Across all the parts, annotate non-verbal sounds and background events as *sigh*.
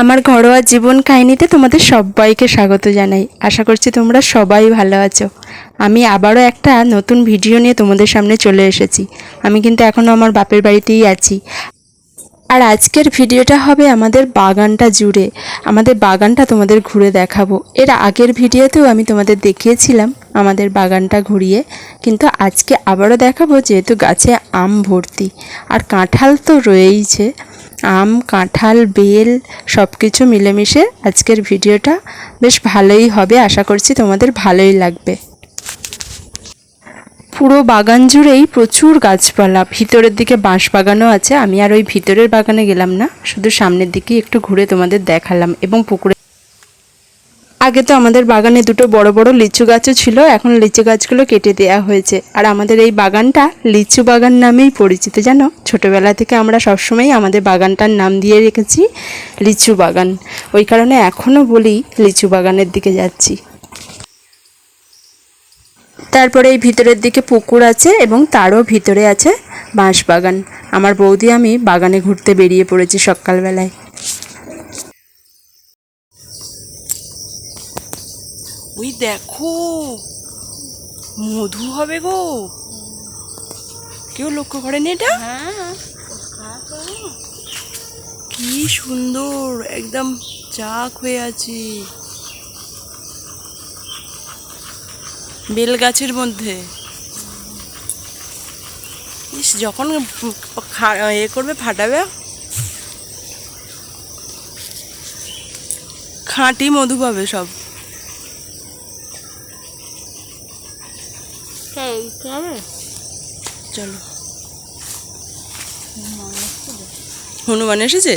আমার ঘরোয়া জীবন কাহিনীতে তোমাদের সবাইকে স্বাগত জানাই। আশা করছি তোমরা সবাই ভালো আছো। আমি আবারও একটা নতুন ভিডিও নিয়ে তোমাদের সামনে চলে এসেছি। আমি কিন্তু এখনও আমার বাপের বাড়িতেই আছি। আর আজকের ভিডিওটা হবে আমাদের বাগানটা জুড়ে। আমাদের বাগানটা তোমাদের ঘুরে দেখাবো। এর আগের ভিডিওতেও আমি তোমাদের দেখিয়েছিলাম আমাদের বাগানটা ঘুরিয়ে। কিন্তু আজকে আবারও দেখাবো যেহেতু গাছে আম ভর্তি। আর কাঁঠাল তো রয়েইছে। আম, কাঁঠাল, বেল সব কিছু মিলেমিশে আজকের ভিডিওটা বেশ ভালোই হবে। আশা করছি তোমাদের ভালোই লাগবে। পুরো বাগান জুড়েই প্রচুর গাছপালা। ভিতরের দিকে বাঁশ বাগানও আছে। আমি আর ওই ভিতরের বাগানে গেলাম না। শুধু সামনের দিকেই একটু ঘুরে তোমাদের দেখালাম এবং পুকুরে আগে তো আমাদের বাগানে দুটো বড় বড় লিচু গাছও ছিল, এখন লিচু গাছগুলো কেটে দেওয়া হয়েছে। আর আমাদের এই বাগানটা লিচু বাগান নামেই পরিচিত, জানো? ছোটবেলা থেকে আমরা সবসময় আমাদের বাগানটার নাম দিয়ে রেখেছি লিচু বাগান। ওই কারণে এখনও বলি লিচু বাগানের দিকে যাচ্ছি। তারপরে এই ভিতরের দিকে পুকুর আছে এবং তারও ভিতরে আছে বাঁশ বাগান আমার বৌদি আমি বাগানে ঘুরতে বেরিয়ে পড়েছি সকালবেলায়। ওই দেখো মধু হবে গো। কেউ লক্ষ্য করেনি এটা? কি সুন্দর একদম চাক হয়ে আছে। বেল গাছের মধ্যে। ইস যখন এ করবে ফাটাবে? খাঁটি মধু পাবে সব। চলো। হনুমান এসেছে?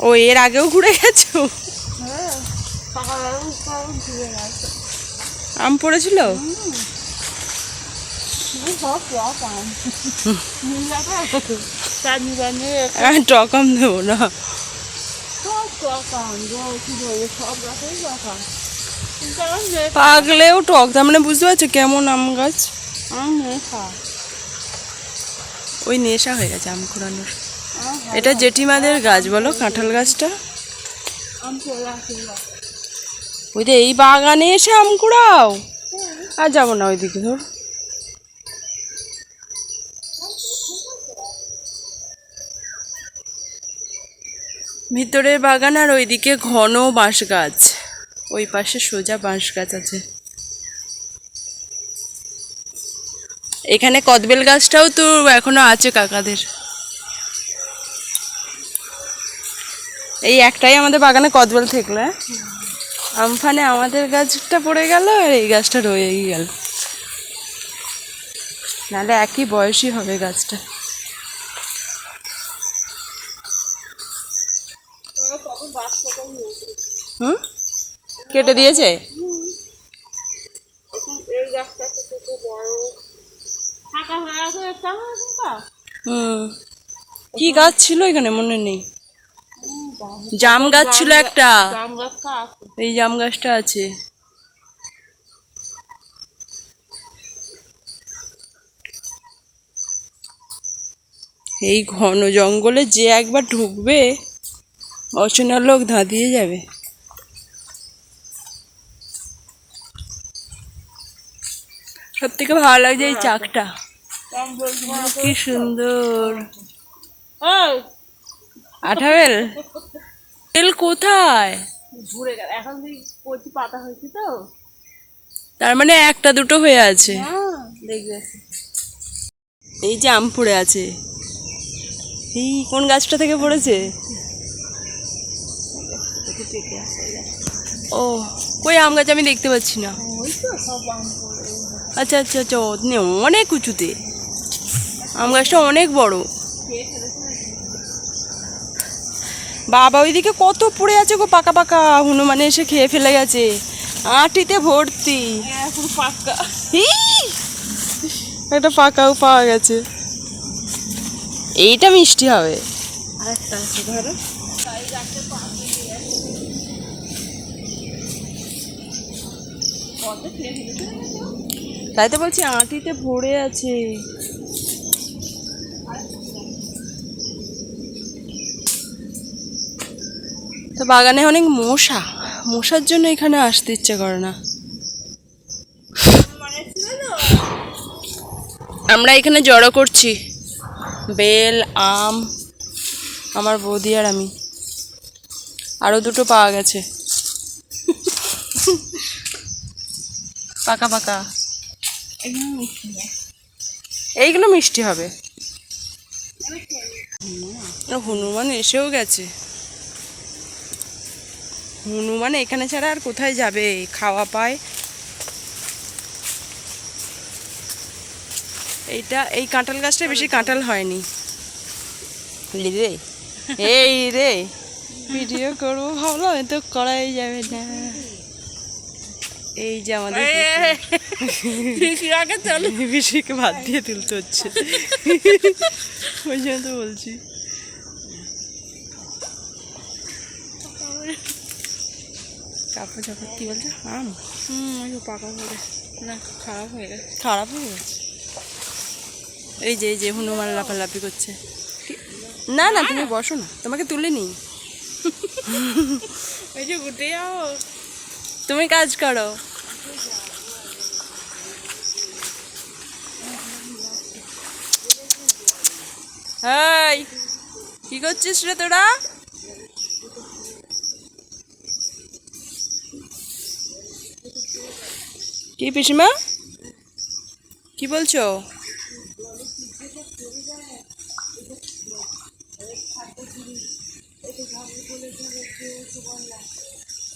ও এর আগেও ঘুরে গেছো? আম পড়েছিল? হ্যাঁ টক আম। দেবো না। পাগলেও টক তার মানে বুঝতে পারছ কেমন আম গাছ? ওই নেশা হয়ে গেছে আম কুড়ানোর এটা জেঠিমাদের গাছ বলো কাঁঠাল গাছটা? ওই যে এই বাগানে এসে আম কুড়াও আর যাব না ওইদিকে ধর। ভিতরের বাগান আর ওইদিকে ঘন বাঁশ গাছ। ওই পাশে সোজা বাঁশ গাছ আছে। এখানে কদবেল গাছটাও তো এখনও আছে কাকাদের। এই একটাই আমাদের বাগানে কদবেল থাকল হ্যাঁ? আমফানে আমাদের গাছটা পড়ে গেল আর এই গাছটা রয়েই গেল। নাহলে একই বয়সই হবে গাছটা। হুম? কেটে দিয়েছে? হুম। কি গাছ ছিল এখানে মনে নেই? জাম গাছ ছিল একটা। এই জাম গাছটা আছে। এই ঘন জঙ্গলে যে একবার ঢুকবে, অচেনা লোক ধাঁধিয়ে যাবে। সব থেকে ভালো লাগছে এই চাকটা। কি সুন্দর। আঠাবেল তেল কোথায়? ঘুরে গেল। এখন কচি পাতা হয়েছে তো। তার মানে একটা দুটো হয়ে আছে। হ্যাঁ দেখবে এই যে আম পড়ে আছে। এই কোন গাছটা থেকে পড়েছে? ও কই আম গাছ আমি দেখতে পাচ্ছি না। ওই তো সব আম পড়ে। আচ্ছা আচ্ছা আচ্ছা অনেক উঁচুতে। আম গাছটা অনেক বড়। বাবা, ওইদিকে কত পড়ে আছে গো, পাকা পাকা হনুমানে এসে খেয়ে ফেলে গেছে। আটিতে ভর্তি। পাক্কা একটা পাকাও পাওয়া গেছে। এইটা মিষ্টি হবে। আরেকটা আছে ধরো। তাই তো বলছি, আঁটিতে ভরে আছে। তো বাগানে অনেক মশা। মশার জন্য এখানে আসতে ইচ্ছে করে না। আমরা এখানে জড়ো করছি। বেল, আম, আমার বৌদি আর আমি। আরও দুটো পাওয়া গেছে। পাকা পাকা। এইগুলো মিষ্টি হবে। হনুমান এসেও গেছে। হনুমান এখানে ছাড়া আর কোথায় যাবে? খাওয়া পায়। এইটা এই কাঁঠাল গাছটা বেশি কাঁঠাল হয়নি। রে *laughs* এই রে। ভিডিও করব ভালো তো করাই যাবে না। এই যে আমাদের আগে চলো। *laughs* পিসিকে ভাত দিয়ে তুলতে হচ্ছে। *laughs* ওই জন্য তো বলছি। কাপড় চাপড় কি বলছে? আম? হুম ওই পাকা করে না খারাপ হয়ে গেছে। খারাপ হয়ে গেছে? এই যে এই যে হনুমান লাফালাফি করছে। না না তুমি বসো না। তোমাকে তুলে নি *laughs* ওই যে উঠে যাও। তুমি কাজ করো। হাই কি করছিস রে তোরা? কি পিসিমা? কি বলছো?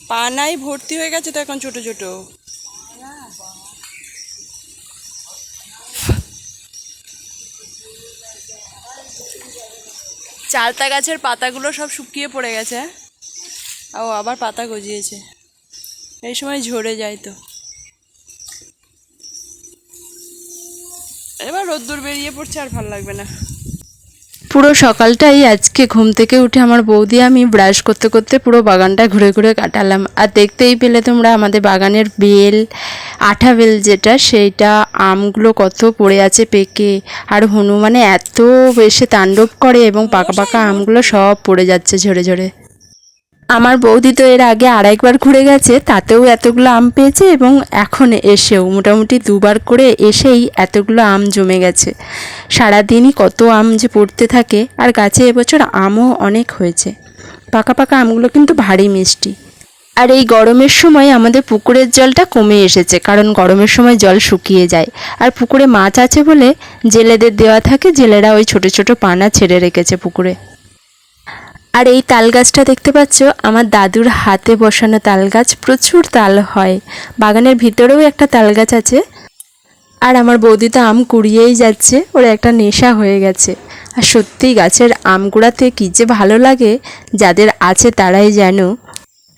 পানাই ভর্তি হয়ে গেছে তো এখন ছোট ছোট। চালতা গাছের পাতাগুলো সব শুকিয়ে পড়ে গেছে। ও, আবার পাতা গজিয়েছে। এই সময় ঝরে যায় তো। এবার রোদ্দুর বেরিয়ে পড়ছে আর ভালো লাগবে না। পুরো সকালটাই আজকে ঘুম থেকে উঠে আমার বৌদি আমি ব্রাশ করতে করতে পুরো বাগানটা ঘুরে ঘুরে কাটালাম। আর দেখতেই পেলে তোমরা আমাদের বাগানের বেল, আঠা বেল যেটা, সেইটা আমগুলো কত পড়ে আছে পেকে। আর হনুমানে এত বেশি তাণ্ডব করে এবং পাকা পাকা আমগুলো সব পড়ে যাচ্ছে ঝরে ঝরে। আমার বৌদি তো এর আগে আড়াইবার ঘুরে গেছে, তাতেও এতগুলো আম পেয়েছে এবং এখন এসেও মোটামুটি দুবার করে এসেই এতগুলো আম জমে গেছে। সারাদিনই কত আম যে পড়তে থাকে আর গাছে এবছর আমও অনেক হয়েছে। পাকা পাকা আমগুলো কিন্তু ভারী মিষ্টি। আর এই গরমের সময় আমাদের পুকুরের জলটা কমে এসেছে, কারণ গরমের সময় জল শুকিয়ে যায়। আর পুকুরে মাছ আছে বলে জেলেদের দেওয়া থাকে, জেলেরা ওই ছোট ছোট পানা ছেড়ে রেখেছে পুকুরে। আর এই তাল গাছটা দেখতে পাচ্ছ? আমার দাদুর হাতে বসানো তাল গাছ প্রচুর তাল হয়। বাগানের ভিতরেও একটা তাল গাছ আছে। আর আমার বৌদি তো আম কুড়িয়েই যাচ্ছে। ওর একটা নেশা হয়ে গেছে। আর সত্যিই গাছের আম কুড়াতে কী যে ভালো লাগে, যাদের আছে তারাই জানো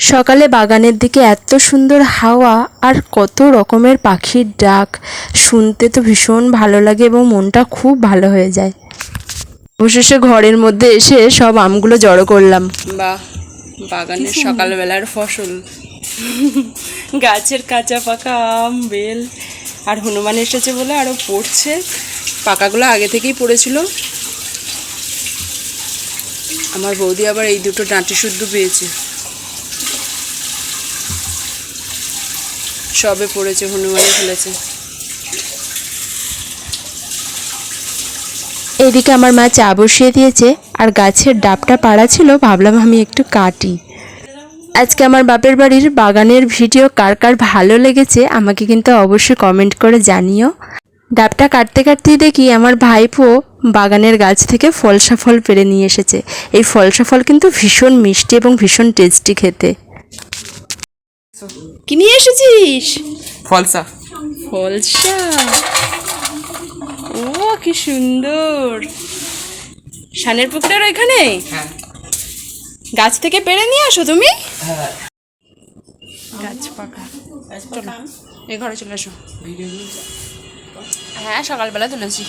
সকালে বাগানের দিকে এত সুন্দর হাওয়া আর কত রকমের পাখির ডাক, শুনতে তো ভীষণ ভালো লাগে এবং মনটা খুব ভালো হয়ে যায়। অবশেষে ঘরের মধ্যে এসে সব আমগুলো জড়ো করলাম। বা বাগানের সকালবেলার ফসল। গাছের কাঁচা পাকা আম, বেল, আর হনুমান এসেছে বলে আরও পড়ছে। পাকাগুলো আগে থেকেই পড়েছিল। আমার বৌদি আবার এই দুটো ডাঁটি শুদ্ধ পেয়েছে। সবে পড়েছে হনুমানে ফেলেছে। এদিকে আমার মা চা বসিয়ে দিয়েছে আর গাছের ডাবটা পাড়া ছিল ভাবলাম আমি একটু কাটি। আজকে আমার বাপের বাড়ির বাগানের ভিডিও কার কার ভালো লেগেছে আমাকে কিন্তু অবশ্যই কমেন্ট করে জানিও। ডাবটা কাটতে কাটতেই দেখি আমার ভাইপো বাগানের গাছ থেকে ফলসা ফল পেরে নিয়ে এসেছে। এই ফলসা ফল কিন্তু ভীষণ মিষ্টি এবং ভীষণ টেস্টি খেতে। কি নিয়ে এসেছিস? ফলসা। ফলসা? কি সুন্দর। সানের পুকুরের ওইখানে হ্যাঁ। গাছ থেকে পেরে নিয়ে আসো তুমি? গাছ পাকা। চলো এই ঘরে চলে আসো। হ্যাঁ সকালবেলা তুলেছি।